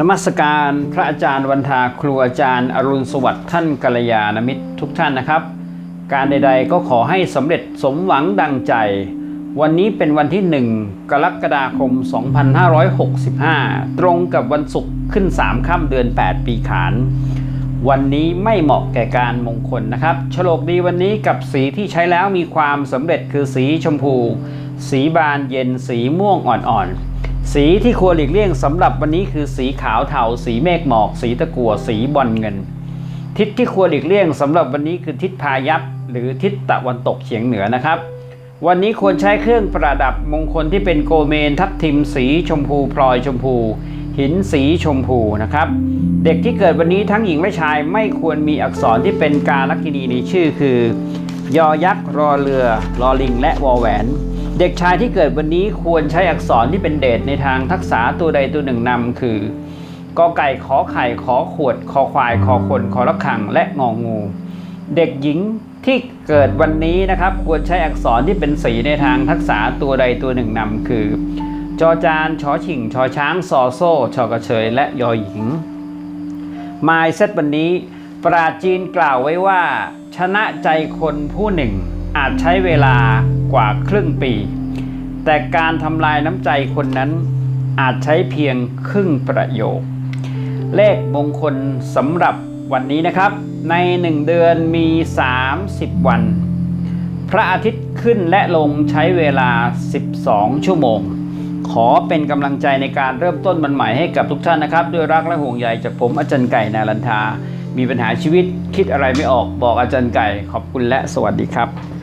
นมัสการพระอาจารย์วันทาครูอาจารย์อรุณสวัสดิ์ท่านกัลยาณมิตรทุกท่านนะครับ การใดๆก็ขอให้สำเร็จสมหวังดังใจ วันนี้เป็นวันที่ 1 กรกฎาคม 2565 ตรงกับวันศุกร์ขึ้น 3 ค่ำเดือน 8 ปีขาน วันนี้ไม่เหมาะแก่การมงคลนะครับโฉลกดีวันนี้กับสีที่ใช้แล้วมีความสำเร็จคือสีชมพู สีบานเย็นสีม่วงอ่อนๆ สีที่ควรหลีกเลี่ยงสำหรับวันนี้คือสีขาวเทาสีเมฆหมอก สีตะกั่วสีบอลเงิน ทิศที่ควรหลีกเลี่ยงสำหรับวันนี้คือทิศพายัพหรือทิศตะวันตกเฉียงเหนือนะครับ วันนี้ควรใช้เครื่องประดับมงคลที่เป็นโกเมนทับทิมสีชมพูพลอยชมพู หินสีชมพูนะครับ เด็กที่เกิดวันนี้ทั้งหญิงและชายไม่ควรมีอักษรที่เป็นการลักษณีในชื่อคือ ยอยักษ์รอเรือรอลิง และวอแหวน เด็กชายที่เกิดวันนี้ควรใช้อักษรที่เป็นเดชในทางทักษะตัวใดตัวหนึ่งนำคือกอไก่ขอไข่ขอขวดคอควายคอคนขอระฆังและงองู เด็กหญิงที่เกิดวันนี้นะครับ ควรใช้อักษรที่เป็นสีในทางทักษะตัวใดตัวหนึ่งนำคือ จอจานชอชิงชอช้างซอโซ่ชอกระเชยและยอหญิงมายเซตวันนี้ ปราจีนกล่าวไว้ว่า ชนะใจคนผู้หนึ่งอาจใช้เวลา กว่าครึ่งปี แต่การทำลายน้ำใจคนนั้นอาจใช้เพียงครึ่งประโยค เลขมงคลสำหรับวันนี้นะครับ ในหนึ่งเดือนมี 30 วัน พระอาทิตย์ขึ้นและลงใช้เวลา 12 ชั่วโมง ขอเป็นกำลังใจในการเริ่มต้นวันใหม่ให้กับทุกท่านนะครับ ด้วยรักและห่วงใยจากผมอาจารย์ไก่นาลันทา มีปัญหาชีวิตคิดอะไรไม่ออกบอกอาจารย์ไก่ ขอบคุณและสวัสดีครับ